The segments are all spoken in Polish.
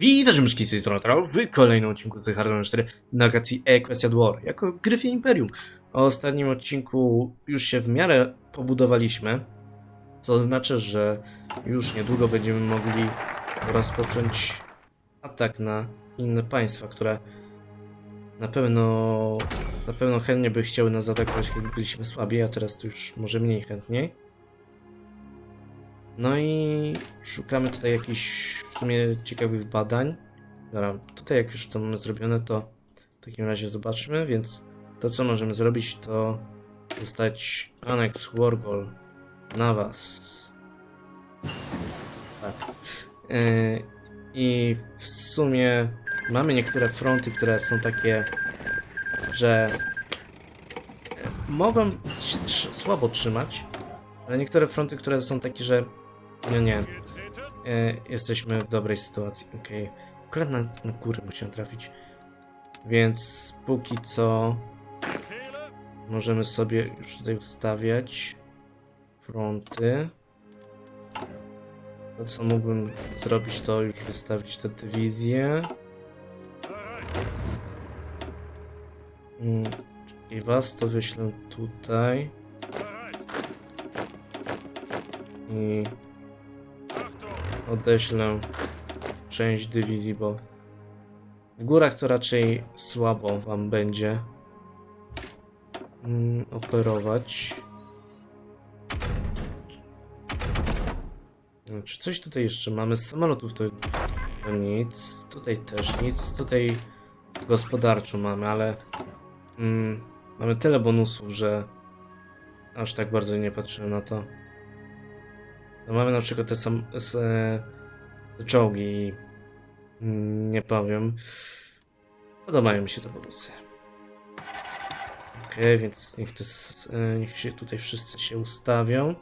Witajcie myszki z tej w kolejnym odcinku z Hardline 4 Nagacji Equestria War jako Gryfie Imperium. W ostatnim odcinku już się w miarę pobudowaliśmy, co oznacza, że już niedługo będziemy mogli rozpocząć atak na inne państwa, które na pewno na pewno chętnie by chciały nas zaatakować, kiedy byliśmy słabi, a teraz to już może mniej chętniej. No i szukamy tutaj jakichś w sumie ciekawych badań. Dobra, tutaj jak już to mamy zrobione, to w takim razie zobaczmy, więc to co możemy zrobić to dostać Annex Wargol na was. Tak. Yy, I w sumie mamy niektóre fronty, które są takie, że mogą się słabo trzymać, ale niektóre fronty, które są takie, że no nie, e, jesteśmy w dobrej sytuacji. Okej, akurat na, na górę trafić. Więc póki co możemy sobie już tutaj ustawiać fronty. To co mógłbym zrobić to już wystawić te dywizje. Mm, I was to wyślę tutaj. I odeślę część dywizji, bo w górach to raczej słabo wam będzie mm, operować. Czy coś tutaj jeszcze mamy? Z samolotów to nic. Tutaj też nic. Tutaj gospodarczo mamy, ale mm, mamy tyle bonusów, że aż tak bardzo nie patrzyłem na to. No mamy na przykład te sam s, e, czołgi mm, nie powiem. Podobają mi się te bonusy. Okej, więc niech, te, e, niech się tutaj wszyscy się ustawią.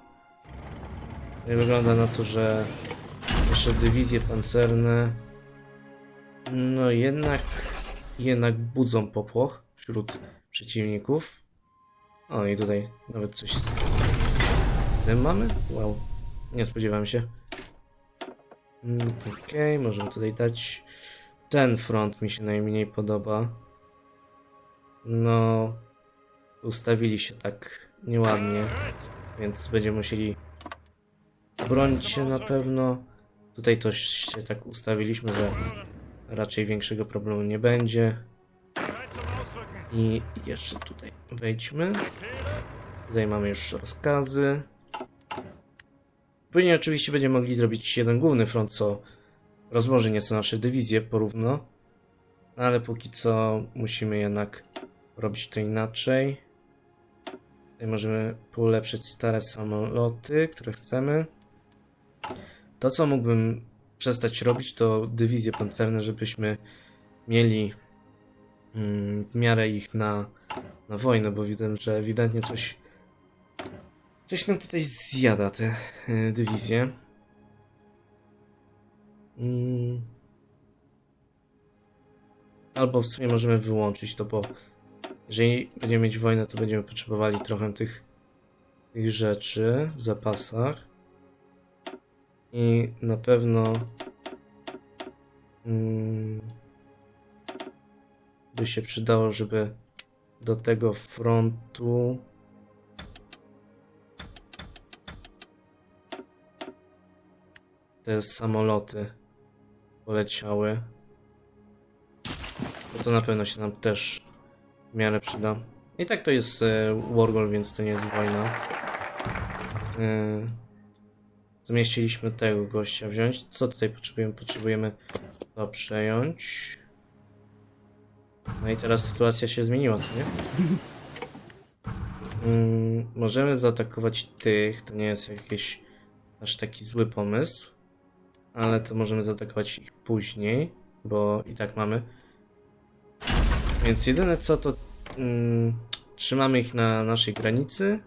I wygląda na to, że nasze dywizje pancerne no jednak jednak budzą popłoch wśród przeciwników. O i tutaj nawet coś z, z tym mamy? Wow. Nie spodziewałem się. Mm, Okej, możemy tutaj dać. Ten front mi się najmniej podoba. No, ustawili się tak nieładnie, więc będziemy musieli bronić się na pewno. Tutaj też się tak ustawiliśmy, że raczej większego problemu nie będzie. I jeszcze tutaj wejdźmy. Tutaj mamy już rozkazy. Później oczywiście będziemy mogli zrobić jeden główny front, co rozłoży nieco nasze dywizje porówno. No ale póki co musimy jednak robić to inaczej. Tutaj możemy polepszyć stare samoloty, które chcemy. To co mógłbym przestać robić to dywizje pancerne, żebyśmy mieli mm, w miarę ich na, na wojnę, bo widzę, że ewidentnie coś Coś nam tutaj zjada te y, dywizje. Mm. Albo w sumie możemy wyłączyć to, bo jeżeli będziemy mieć wojnę, to będziemy potrzebowali trochę tych, tych rzeczy w zapasach. I na pewno mm, by się przydało, żeby do tego frontu te samoloty poleciały. Bo to na pewno się nam też w miarę przyda. I tak to jest e, Wargol, więc to nie jest wojna. E, zamieściliśmy tego gościa wziąć. Co tutaj potrzebujemy? Potrzebujemy to przejąć. No i teraz sytuacja się zmieniła, co nie? Mm, możemy zaatakować tych. To nie jest jakiś aż taki zły pomysł ale to możemy zaatakować ich później, bo i tak mamy. Więc jedyne co to mm, trzymamy ich na naszej granicy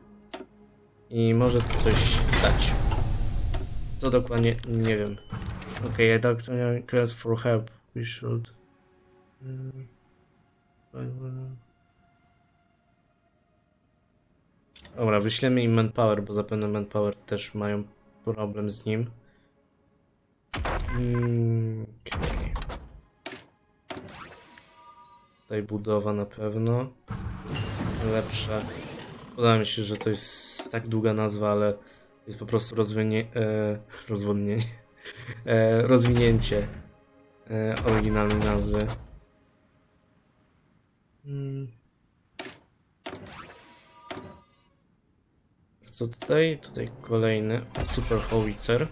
i może to coś dać. Co dokładnie nie wiem. Okay, I don't request for help. We should. Mm, Dobra, wyślemy im manpower, bo zapewne manpower też mają problem z nim. Mm, okej. Tutaj budowa na pewno. Lepsza. Podoba mi się, że to jest tak długa nazwa, ale jest po prostu rozwinie, e, rozwodnienie. E, rozwinięcie e, oryginalnej nazwy. Mm. Co tutaj? Tutaj kolejny Super Howitzer.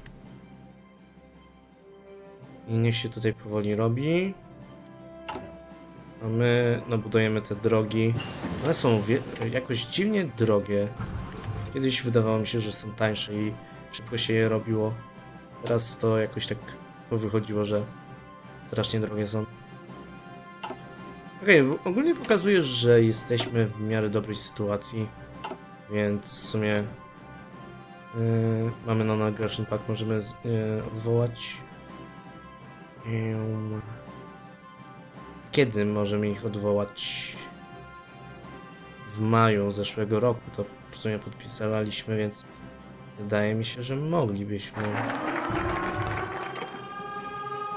I niech się tutaj powoli robi. A my no, budujemy te drogi. One są jakoś dziwnie drogie. Kiedyś wydawało mi się, że są tańsze i szybko się je robiło. Teraz to jakoś tak wychodziło, że strasznie drogie są. Okej, w- ogólnie pokazuje, że jesteśmy w miarę dobrej sytuacji, więc w sumie yy, mamy non aggression pack, możemy z, yy, odwołać. Kiedy możemy ich odwołać? W maju zeszłego roku to w sumie podpisywaliśmy, więc wydaje mi się, że moglibyśmy.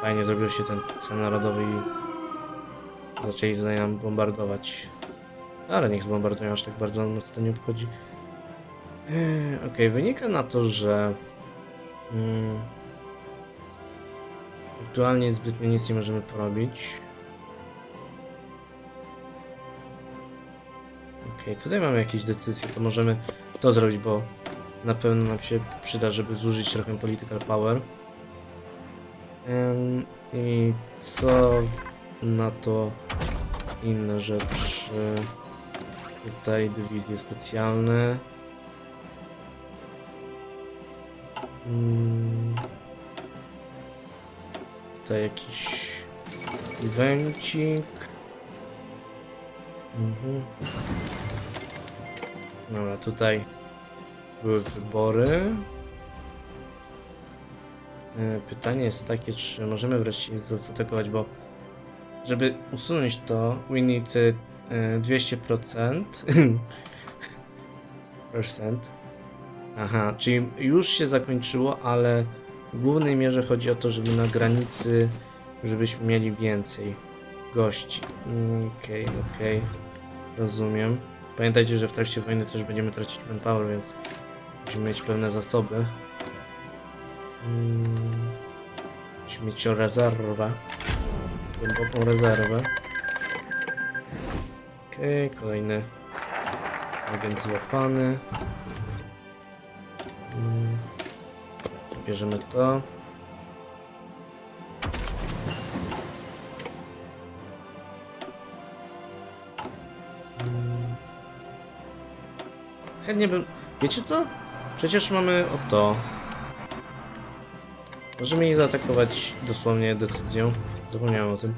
Fajnie zrobił się ten cel narodowy i zaczęli za nam bombardować. Ale niech zbombardują, aż tak bardzo nas to nie obchodzi. Okej, wynika na to, że mm, aktualnie zbytnio nic nie możemy porobić. Okej, tutaj mamy jakieś decyzje, to możemy to zrobić, bo na pewno nam się przyda, żeby zużyć trochę political power. Em, I co na to inne rzeczy? Tutaj dywizje specjalne. Mm. Tutaj jakiś evencik. Mhm. Dobra, tutaj były wybory. E, Pytanie jest takie, czy możemy wreszcie zaatakować, bo żeby usunąć to, we need e, 200%. Percent. Aha, czyli już się zakończyło, ale w głównej mierze chodzi o to, żeby na granicy, żebyśmy mieli więcej gości. Mm, Okej, okej. Rozumiem. Pamiętajcie, że w trakcie wojny też będziemy tracić manpower, więc musimy mieć pewne zasoby. Mm, Musimy mieć rezerwę. Głęboką rezerwę. Okej, kolejny agent złapany. Mm, Bierzemy to. Chętnie bym... Wiecie co? Przecież mamy o to. Możemy ich zaatakować dosłownie decyzją. Zapomniałem o tym.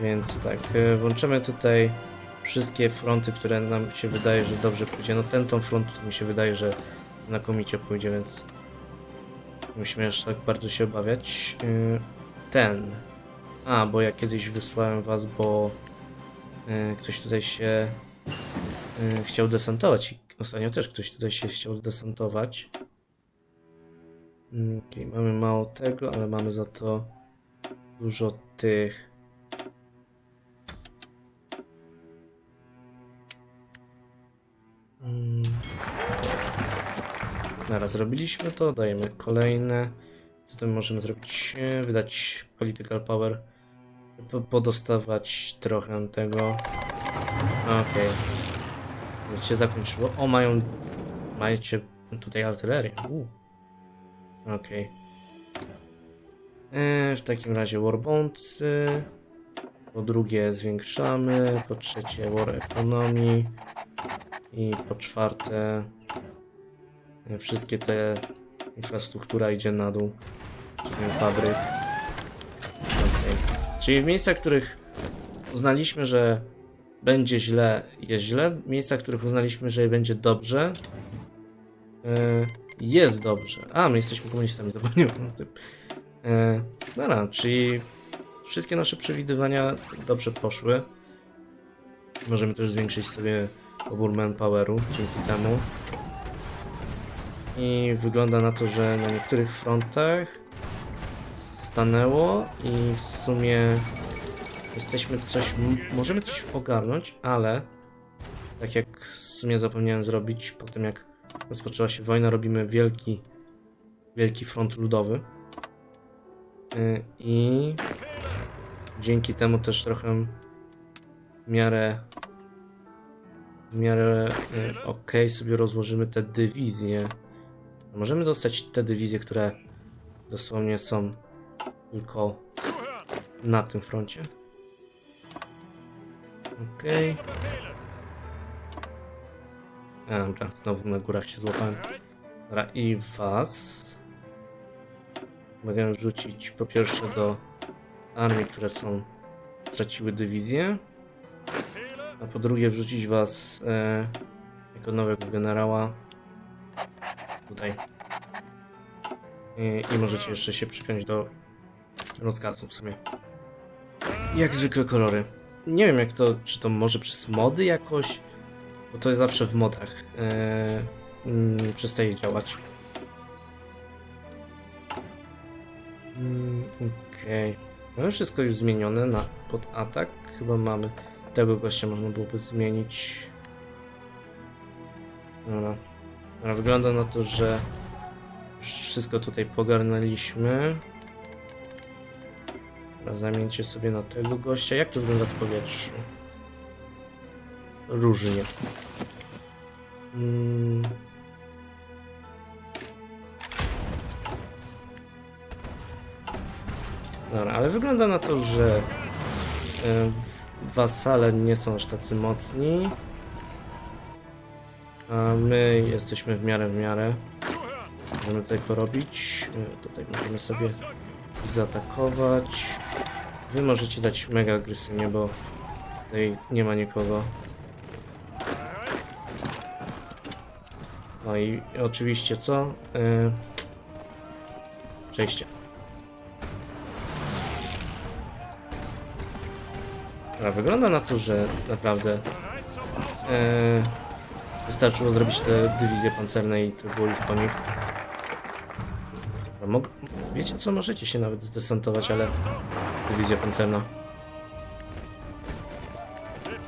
Więc tak, e, włączymy tutaj wszystkie fronty, które nam się wydaje, że dobrze pójdzie. No ten tą front mi się wydaje, że znakomicie pójdzie, więc musimy aż tak bardzo się obawiać. E, Ten. A, bo ja kiedyś wysłałem was, bo e, ktoś tutaj się e, chciał desantować. I ostatnio też ktoś tutaj się chciał desantować. Mm, okej, mamy mało tego, ale mamy za to dużo tych. Dobra, zrobiliśmy to, dajemy kolejne. Co tym możemy zrobić? Wydać political power. Po- Podostawać trochę tego. Okej. Okay. się zakończyło. O, mają... Macie tutaj artylerię. Okej. E, W takim razie warboncy. Po drugie zwiększamy. Po trzecie war economy. I po czwarte wszystkie te infrastruktura idzie na dół. Czyli fabryk. Okej. Czyli w miejscach, w których uznaliśmy, że będzie źle, jest źle. W miejscach, w których uznaliśmy, że będzie dobrze, e, jest dobrze. A, my jesteśmy komunistami, zapomniałem o tym. E, dobra, czyli wszystkie nasze przewidywania dobrze poszły. Możemy też zwiększyć sobie pobór manpoweru dzięki temu. I wygląda na to, że na niektórych frontach stanęło i w sumie Jesteśmy coś, możemy coś ogarnąć, ale tak jak w sumie zapomniałem zrobić, po tym jak rozpoczęła się wojna, robimy wielki, wielki front ludowy. Y, I dzięki temu też trochę w miarę w miarę y, ok sobie rozłożymy te dywizje. Możemy dostać te dywizje, które dosłownie są tylko na tym froncie. Okej. A, Dobra, znowu na górach się złapałem. Dobra, i was. Mogę rzucić po pierwsze do armii, które są straciły dywizję. A po drugie wrzucić was e, jako nowego generała tutaj. I, możecie jeszcze się przypiąć do rozkazu w sumie. Jak zwykle kolory. Nie wiem jak to, czy to może przez mody jakoś, bo to jest zawsze w modach. E, mm, przestaje działać. Mm, Okej. Mamy wszystko już zmienione na pod atak. Chyba mamy tego gościa można byłoby zmienić. Dobra. Wygląda na to, że wszystko tutaj pogarnęliśmy. Dobra, zamieńcie sobie na tego gościa. Jak to wygląda w powietrzu? Różnie. Mm. Dobra, ale wygląda na to, że e, wasale nie są aż tacy mocni. A my jesteśmy w miarę w miarę. Możemy tutaj porobić. E, Tutaj możemy sobie zaatakować. Wy możecie dać mega agresywnie, bo tutaj nie ma nikogo. No i oczywiście co? Yy... Przejście. Wygląda na to, że naprawdę yy... wystarczyło zrobić te dywizje pancerne i to było już po nich. Mog... Wiecie co? Możecie się nawet zdesantować, ale dywizja pancerna.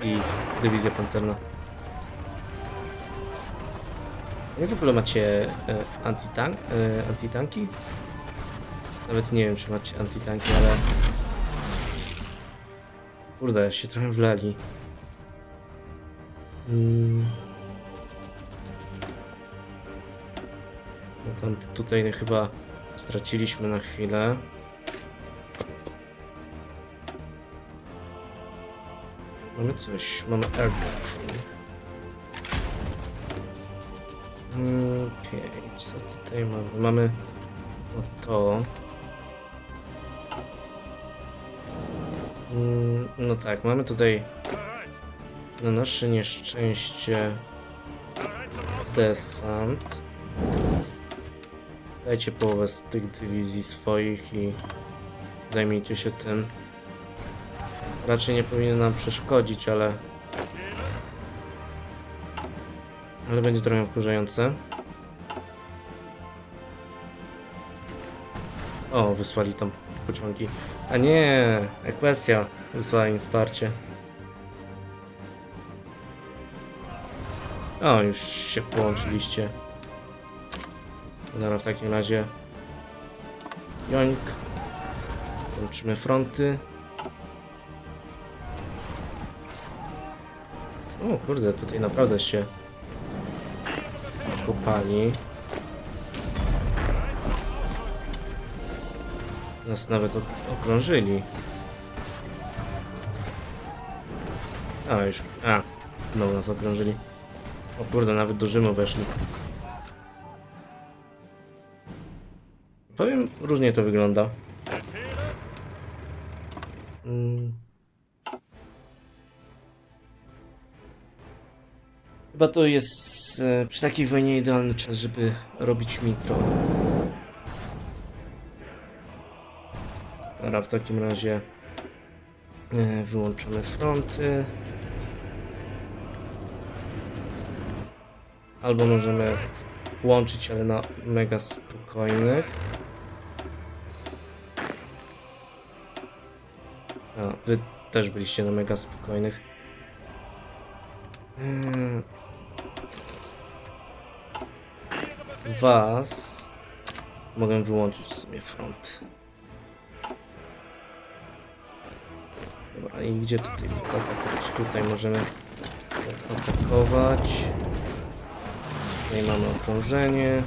I dywizja pancerna. Nie w ogóle macie e, antitank, e, antitanki? Nawet nie wiem, czy macie antitanki, ale... Kurde, się trochę wlali. Mm. Tam tutaj chyba straciliśmy na chwilę. Mamy coś, mamy air. Mm, Okej, co tutaj mamy? Mamy o to. Mm, No tak, mamy tutaj na nasze nieszczęście desant. Dajcie połowę z tych dywizji swoich i zajmijcie się tym. Raczej nie powinien nam przeszkodzić, ale... Ale będzie trochę wkurzające. O, wysłali tam pociągi. A nie, Equestria wysłała im wsparcie. O, już się połączyliście. Dobra, w takim razie. Joink. Łączymy fronty. O kurde, tutaj naprawdę się kopali. Nas nawet ok- okrążyli. A, już. A, znowu nas okrążyli. O kurde, nawet do Rzymu weszli. Powiem, różnie to wygląda. Mm. Chyba to jest e, przy takiej wojnie idealny czas, żeby robić mikro. Dobra, w takim razie e, wyłączamy fronty. Albo możemy włączyć, ale na mega spokojnych. Wy też byliście na mega spokojnych. Mm. Was mogę wyłączyć sobie front. Dobra, i gdzie tutaj atakować? Tutaj możemy atakować. Tutaj mamy okrążenie.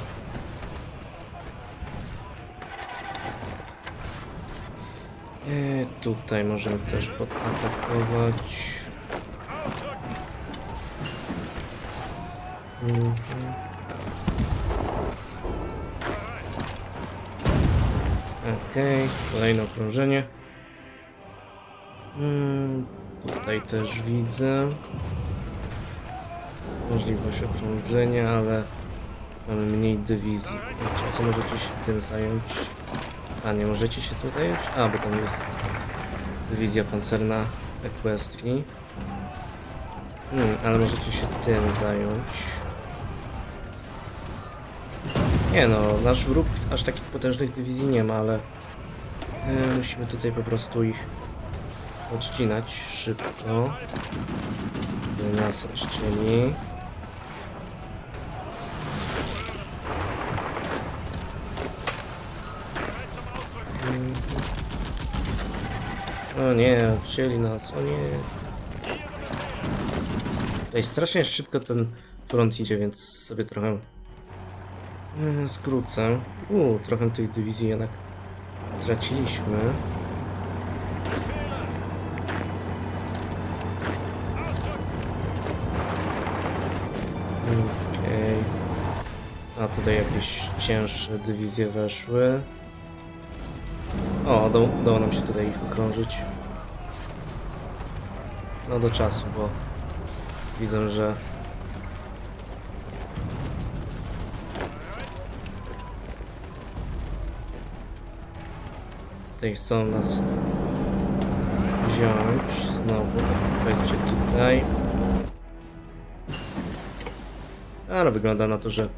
E, tutaj możemy też podatakować. Mhm. Okej, kolejne okrążenie. Mm, tutaj też widzę możliwość okrążenia, ale mamy mniej dywizji. Wiecie co, możecie się tym zająć? A, nie możecie się zająć? A, bo tam jest dywizja pancerna Equestrii. Hmm, ale możecie się tym zająć. Nie no, nasz wróg aż takich potężnych dywizji nie ma, ale e, musimy tutaj po prostu ich odcinać szybko. Nas oszczeli. O nie, chcieli nas, o nie. Tutaj strasznie szybko ten front idzie, więc sobie trochę e, skrócę. U, trochę tych dywizji jednak traciliśmy. Okej. A tutaj jakieś cięższe dywizje weszły. O, udało, udało nam się tutaj ich okrążyć. No do czasu, bo widzę, że tutaj chcą nas wziąć znowu. Będzie tutaj. Ale wygląda na to, że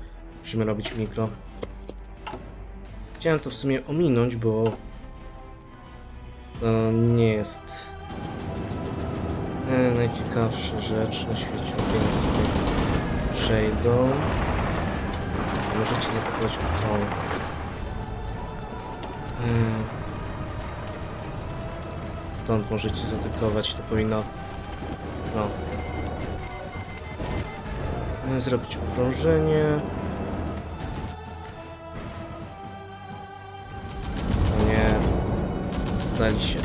musimy robić mikro. Chciałem to w sumie ominąć, bo to nie jest e, najciekawsza rzecz na świecie. Przejdą. Możecie zaatakować tą. E, Stąd możecie zaatakować, to powinno no, e, zrobić okrążenie. Stali się.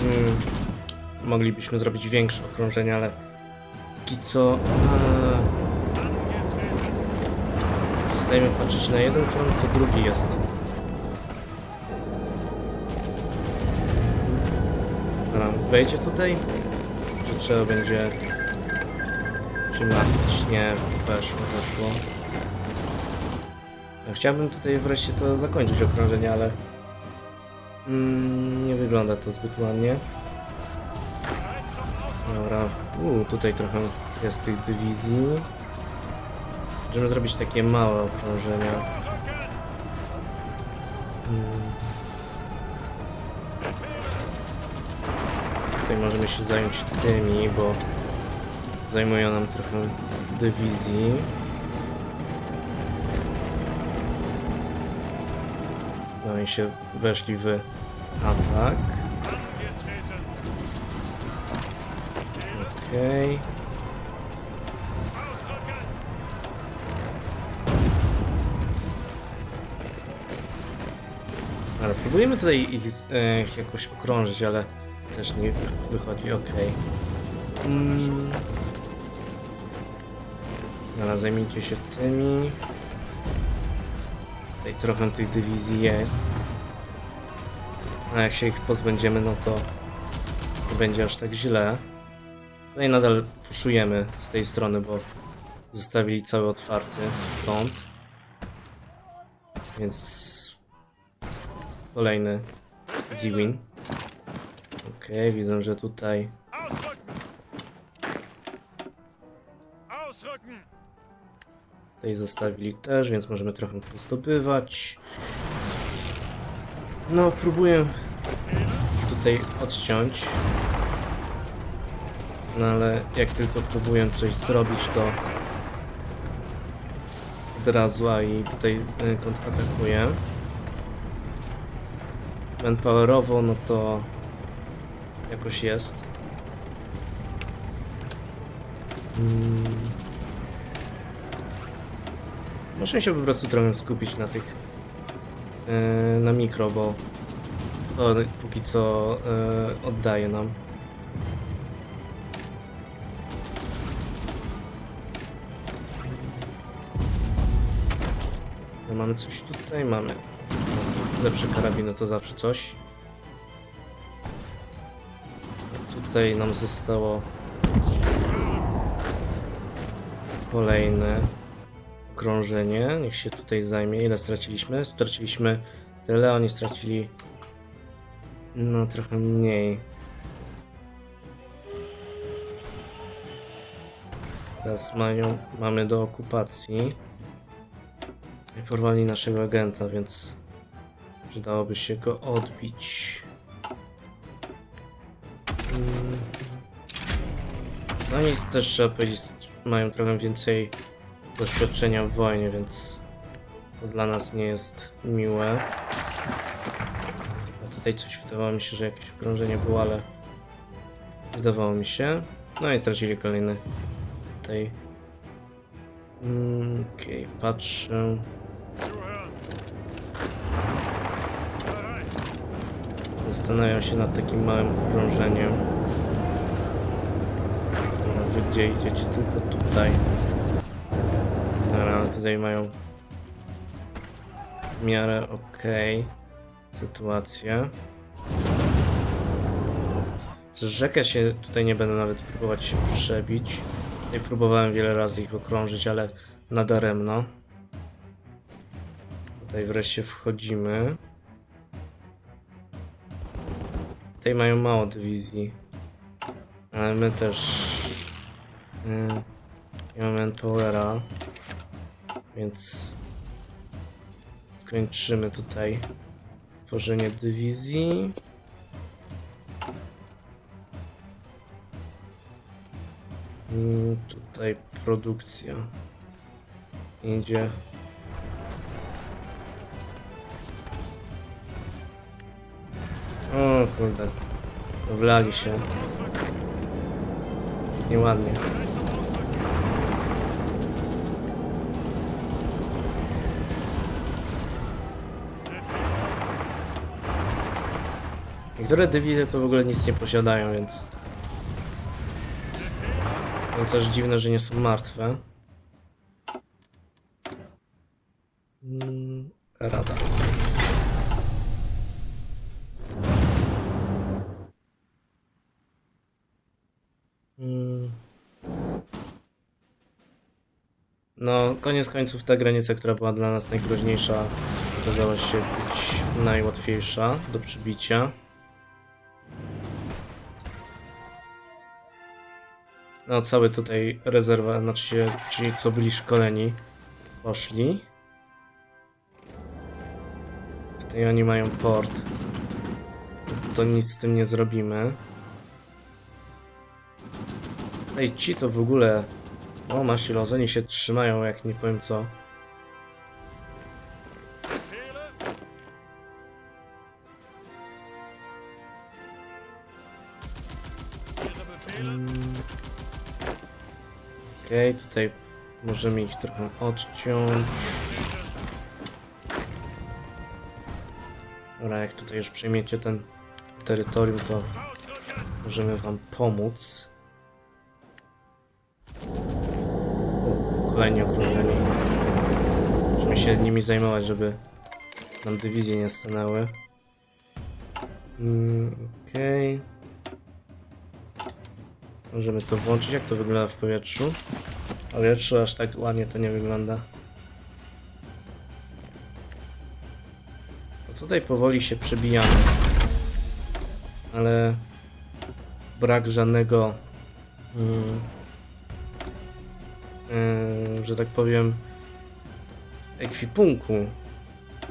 Hmm. Moglibyśmy zrobić większe okrążenie, ale póki co. Przestajemy patrzeć na jeden front, to drugi jest. Wejdzie tutaj? Czy trzeba będzie się martwić? Nie, weszło, weszło. Ja chciałbym tutaj wreszcie to zakończyć okrążenie, ale mm, nie wygląda to zbyt ładnie. Dobra, Uu, tutaj trochę jest tych dywizji. Możemy zrobić takie małe okrążenia. Mm. Tutaj możemy się zająć tymi, bo zajmują nam trochę dywizji. No i się weszli w atak. Okej. Ale próbujemy tutaj ich e, jakoś okrążyć, ale też nie wy- wychodzi, okej. Mm. Dobra, zajmijcie się tymi. Tutaj trochę tych dywizji jest. A jak się ich pozbędziemy, no to nie będzie aż tak źle. Tutaj nadal puszujemy z tej strony, bo zostawili cały otwarty front. Więc kolejny Z-Win. Okej, okay, widzę, że tutaj... Tej zostawili też, więc możemy trochę pozdobywać. No, próbuję tutaj odciąć. No ale jak tylko próbuję coś zrobić, to od razu, a i tutaj e, kontratakuję. Manpowerowo, no to jakoś jest. Mm. Muszę się po prostu trochę skupić na tych yy, na mikro, bo to póki co yy, oddaje nam. No, Mamy coś tutaj, mamy lepsze karabiny, to zawsze coś. Tutaj nam zostało kolejne okrążenie. Niech się tutaj zajmie. Ile straciliśmy? Straciliśmy tyle, oni stracili no trochę mniej. Teraz mają, mamy do okupacji. Porwali naszego agenta, więc przydałoby się go odbić. No i też trzeba powiedzieć, mają trochę więcej doświadczenia w wojnie, więc to dla nas nie jest miłe. A tutaj coś wydawało mi się, że jakieś okrążenie było, ale wydawało mi się. No i stracili kolejny tutaj. Mm, Okej, patrzę. Zastanawiam się nad takim małym okrążeniem. Gdzie idziecie? Tylko tutaj. Dobra, ale tutaj mają w miarę okej sytuację. Przez rzekę się tutaj nie będę nawet próbować się przebić. Tutaj próbowałem wiele razy ich okrążyć, ale nadaremno. Tutaj wreszcie wchodzimy. Tutaj mają mało dywizji. Ale my też yy, nie mamy Empowera. Więc skończymy tutaj tworzenie dywizji. Mm, tutaj produkcja idzie. O kurde, wlali się. Nieładnie. Niektóre dywizje to w ogóle nic nie posiadają, więc... Więc aż dziwne, że nie są martwe. Mm. Mm. No, koniec końców ta granica, która była dla nas najgroźniejsza, okazała się być najłatwiejsza do przybicia. No, cały tutaj rezerwa, znaczy ci co byli szkoleni, poszli. Tutaj oni mają port. To nic z tym nie zrobimy. Ej, ci to w ogóle... O, masz oni się trzymają, jak nie powiem co. Okej, tutaj możemy ich trochę odciąć. Dobra, jak tutaj już przejmiecie ten terytorium, to możemy wam pomóc. O, Kolejni okrążeni. Musimy się nimi zajmować, żeby nam dywizje nie stanęły. Mm, Okej. Możemy to włączyć. Jak to wygląda w powietrzu? W powietrzu aż tak ładnie to nie wygląda. No tutaj powoli się przebijamy. Ale brak żadnego mm, yy, że tak powiem, ekwipunku,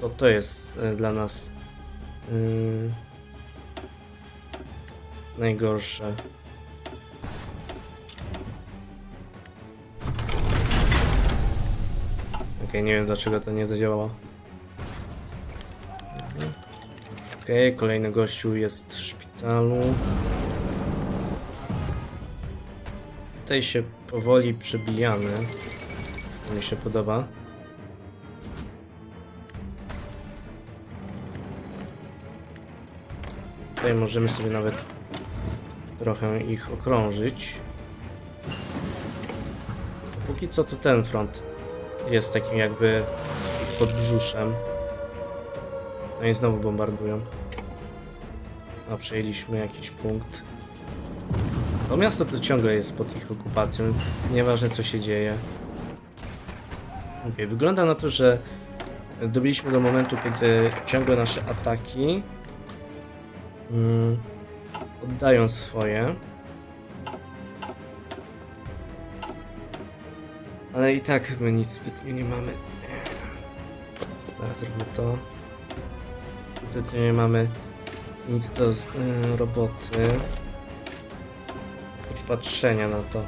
to to jest yy, dla nas yy, najgorsze. Okej, nie wiem dlaczego to nie zadziałało. Okej, kolejny gościu jest w szpitalu. Tutaj się powoli przebijamy. To mi się podoba. Tutaj możemy sobie nawet trochę ich okrążyć. Póki co to ten front jest takim jakby podbrzuszem. No i znowu bombardują. A przejęliśmy jakiś punkt. To miasto to ciągle jest pod ich okupacją, nieważne co się dzieje. Okay, wygląda na to, że dobiliśmy do momentu, kiedy ciągle nasze ataki mm, oddają swoje. Ale i tak my nic zbytnio nie mamy. Teraz zróbmy to. Zbytnio nie mamy nic do y, roboty. Oprócz patrzenia na to.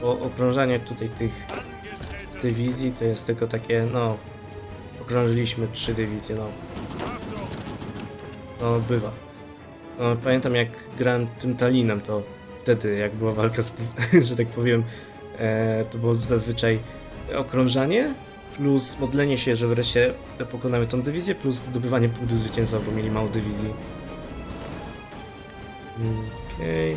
Bo okrążanie tutaj tych dywizji to jest tylko takie, no... Okrążyliśmy trzy dywizje, no. No, bywa. No, pamiętam jak grałem tym Talinem, to wtedy jak była walka z, że tak powiem, e, to było zazwyczaj okrążanie plus modlenie się, że wreszcie pokonamy tą dywizję, plus zdobywanie punktu zwycięstwa, bo mieli mało dywizji. Okej.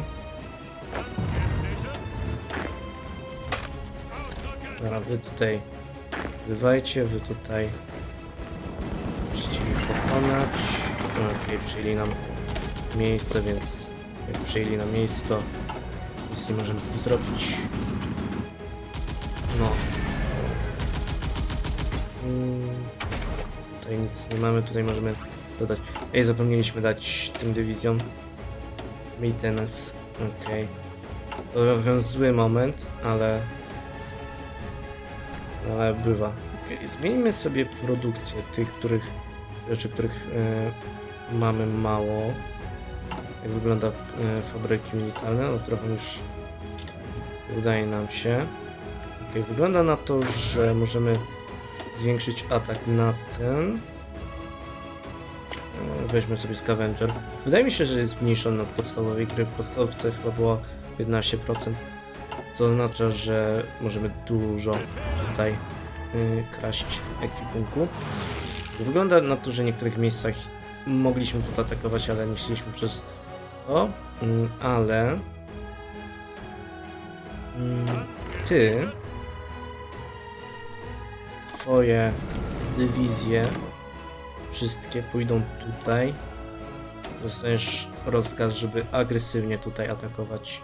Dobra, wy tutaj bywajcie, wy tutaj musicie pokonać. Okej, przyjęli nam miejsce, więc jak przyjęli nam miejsce, to nic nie możemy z tym zrobić. Tutaj nic nie mamy, tutaj możemy dodać. Ej, zapomnieliśmy dać tym dywizjom maintenance. Okej. To trochę zły moment, ale... Ale bywa. Okej, zmieńmy sobie produkcję tych, których... rzeczy, których e, mamy mało. Jak wygląda e, fabryki militarne? No trochę już udaje nam się. Okej, wygląda na to, że możemy zwiększyć atak na ten. E, Weźmy sobie Scavenger. Wydaje mi się, że jest zmniejszony od podstawowej gry. W podstawce chyba było 15%. Co oznacza, że możemy dużo tutaj yy, kraść ekwipunku. Wygląda na to, że w niektórych miejscach mogliśmy tu atakować, ale nie chcieliśmy przez to. Mm, ale mm, ty twoje dywizje wszystkie pójdą tutaj. Dostaniesz rozkaz, żeby agresywnie tutaj atakować.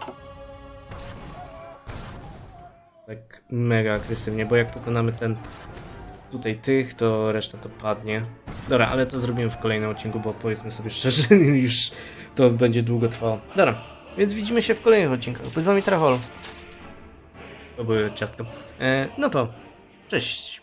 Tak mega agresywnie, bo jak pokonamy ten tutaj tych, to reszta to padnie. Dobra, ale to zrobimy w kolejnym odcinku, bo powiedzmy sobie szczerze, już to będzie długo trwało. Dobra, więc widzimy się w kolejnych odcinkach. Z wami Trachol. To były ciastka. E, no to, cześć.